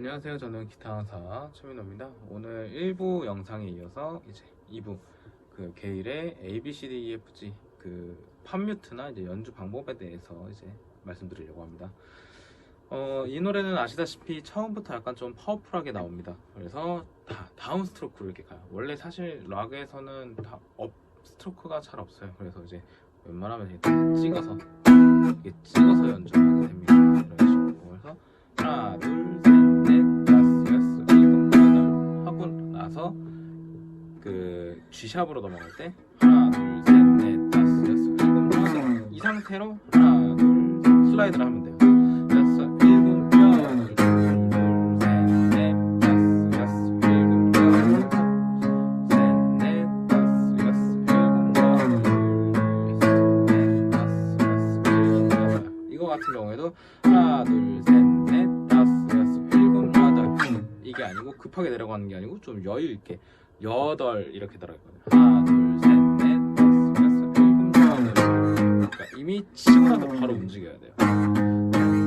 안녕하세요. 저는 기타 강사 최민호입니다. 오늘 1부 영상에 이어서 이제 2부 그 게일의 A, B, C, D, E, F, G 그 팝뮤트나 이제 연주 방법에 대해서 이제 말씀드리려고 합니다. 어, 이 노래는 아시다시피 처음부터 약간 좀 파워풀하게 나옵니다. 그래서 다 다운 스트로크로 이렇게 가요. 원래 사실 락에서는 다 업 스트로크가 잘 없어요. 그래서 이제 웬만하면 이렇게 찍어서 이렇게 찍어서 연주 G샵으로 넘어갈 때 하나 둘 셋 넷 다섯 여섯 일곱 여덟 이 상태로 하나 둘 슬라이드를 하면 돼요. 여섯 일곱 여덟 둘셋넷 다섯 여섯 일곱 여덟 셋넷 다섯 여섯 일곱 여덟 셋넷 다섯 여섯 일곱 여덟 이거 같은 경우에도 하나 둘 셋 넷 다섯 여섯 일곱 여덟. 이게 아니고 급하게 내려가는 게 아니고 좀 여유 있게 여덟 이렇게 들어가거든요. 하나 둘셋넷 다섯 여섯 일곱 여덟. 그러니까 이미 치고 나서 바로 움직여야 돼요.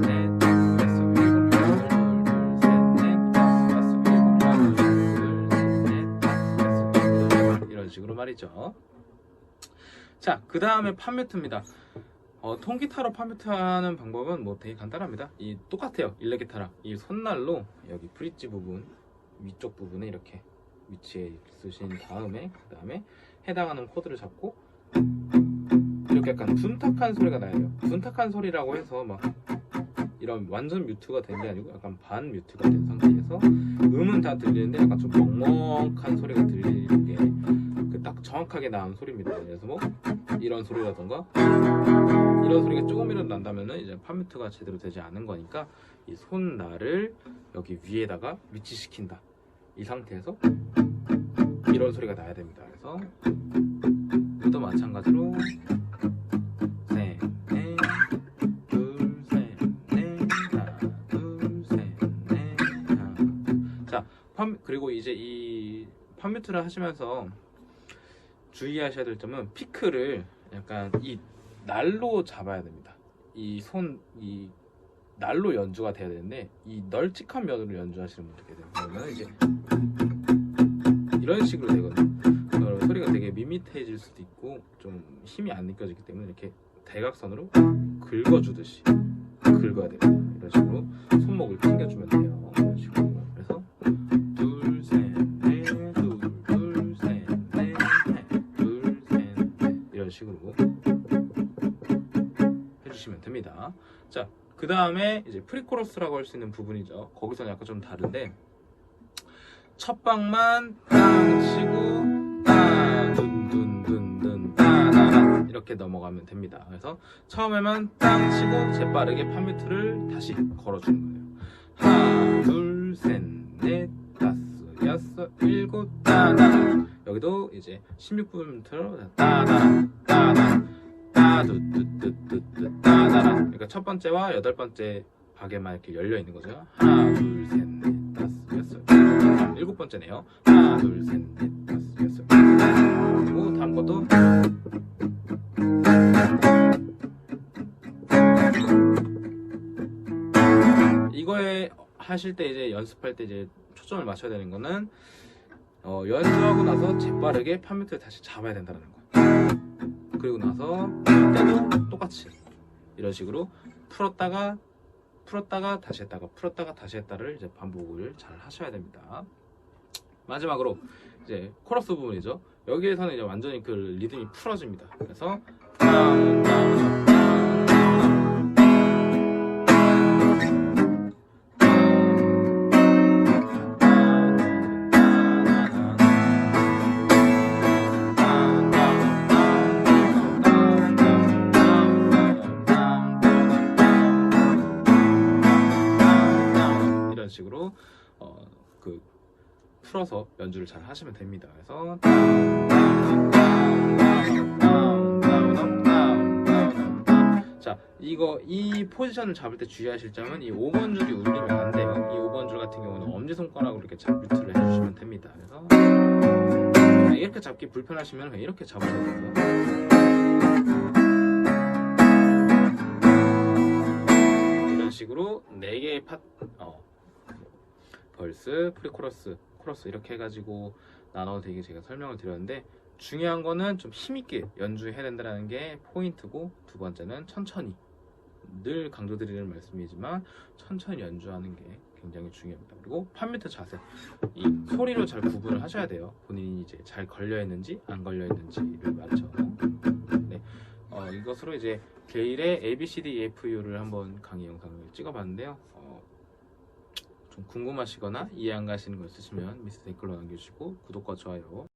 넷 다섯 일곱 둘셋넷 다섯 일곱 둘셋넷 다섯 이런 식으로 말이죠. 자 그 다음에 팜뮤트입니다. 어, 통기타로 팜뮤트 하는 방법은 뭐 되게 간단합니다. 이 똑같아요. 일렉기타랑. 이 손날로 여기 브릿지 부분 위쪽 부분에 이렇게 위치에 쓰신 다음에 그 다음에 해당하는 코드를 잡고 이렇게 약간 둔탁한 소리가 나야 돼요. 둔탁한 소리라고 해서 막 이런 완전 뮤트가 된 게 아니고 약간 반 뮤트가 된 상태에서 음은 다 들리는데 약간 좀 먹먹한 소리가 들리는 게그딱 정확하게 나온 소리입니다. 그래서 뭐 이런 소리라던가 이런 소리가 조금이라도 난다면은 이제 팜뮤트가 제대로 되지 않은 거니까 이 손날을 여기 위에다가 위치시킨다. 이 상태에서 이런 소리가 나야 됩니다. 그래서 또 마찬가지로 셋, 넷, 둘, 셋, 넷, 하나, 둘, 셋, 넷, 하나. 자, 팜 그리고 이제 이 팜뮤트를 하시면서 주의하셔야 될 점은 피크를 약간 이 날로 잡아야 됩니다. 이 손, 이 날로 연주가 돼야 되는데 이 널찍한 면으로 연주하시는 분들께 되면 그러면 이제 이런 식으로 되거든요. 그러면 소리가 되게 밋밋해질 수도 있고 좀 힘이 안 느껴지기 때문에 이렇게 대각선으로 긁어주듯이 긁어야 됩니다. 이런 식으로 손목을 튕겨주면 돼요. 이런 식으로 그래서 둘, 셋, 넷, 둘, 둘, 셋, 넷, 넷, 둘, 셋, 넷 이런 식으로 해주시면 됩니다. 자, 그 다음에 이제 프리코러스라고 할 수 있는 부분이죠. 거기서는 약간 좀 다른데 첫 방만 땅 치고 따둔둔둔둔 따다라 이렇게 넘어가면 됩니다. 그래서 처음에만 땅 치고 재빠르게 팜뮤트를 다시 걸어주는 거예요. 하나, 둘, 셋, 넷, 다섯, 여섯, 일곱, 따다. 여기도 이제 16분부터 따다, 따다, 따두두두두두 따다라. 그러니까 첫 번째와 여덟 번째 박에만 이렇게 열려 있는 거죠. 하나, 둘, 셋, 넷, 다섯, 여섯, 일곱, 번째네요. 하나, 둘, 셋, 넷, 다섯, 여섯. 그리고 다음 것도 이거에 하실 때 이제 연습할 때 이제 초점을 맞춰야 되는 거는 어, 연주하고 나서 재빠르게 팜뮤트를 다시 잡아야 된다는 거예요. 그리고 나서 풀 때도 똑같이 이런 식으로 풀었다가 풀었다가 다시 했다가 풀었다가 다시 했다를 이제 반복을 잘 하셔야 됩니다. 마지막으로 이제 코러스 부분이죠. 여기에서는 이제 완전히 그 리듬이 풀어집니다. 그래서 다운, 풀어서 연주를 잘 하시면 됩니다. 그래서 자 이거 이 포지션을 잡을 때 주의하실 점은 이 5번 줄이 울리면 안 돼요. 이 5번 줄 같은 경우는 엄지 손가락으로 이렇게 잡 뮤트를 해주시면 됩니다. 그래서 이렇게 잡기 불편하시면 이렇게 잡으셔도 되고요. 이런 식으로 네 개의 파, 어, 벌스, 프리코러스, 코러스 이렇게 해가지고 나눠 되게 제가 설명을 드렸는데 중요한 거는 좀 힘있게 연주해야 된다는 게 포인트고 두 번째는 천천히 늘 강조드리는 말씀이지만 천천히 연주하는 게 굉장히 중요합니다. 그리고 판뮤트 자세 이 소리로 잘 구분을 하셔야 돼요. 본인이 이제 잘 걸려 있는지 안 걸려 있는지를 맞춰. 네, 어, 이것으로 이제 게일의 A B C D E F U를 한번 강의 영상을 찍어봤는데요. 어, 좀 궁금하시거나 이해 안 가시는 거 있으시면 미스 댓글로 남겨주시고 구독과 좋아요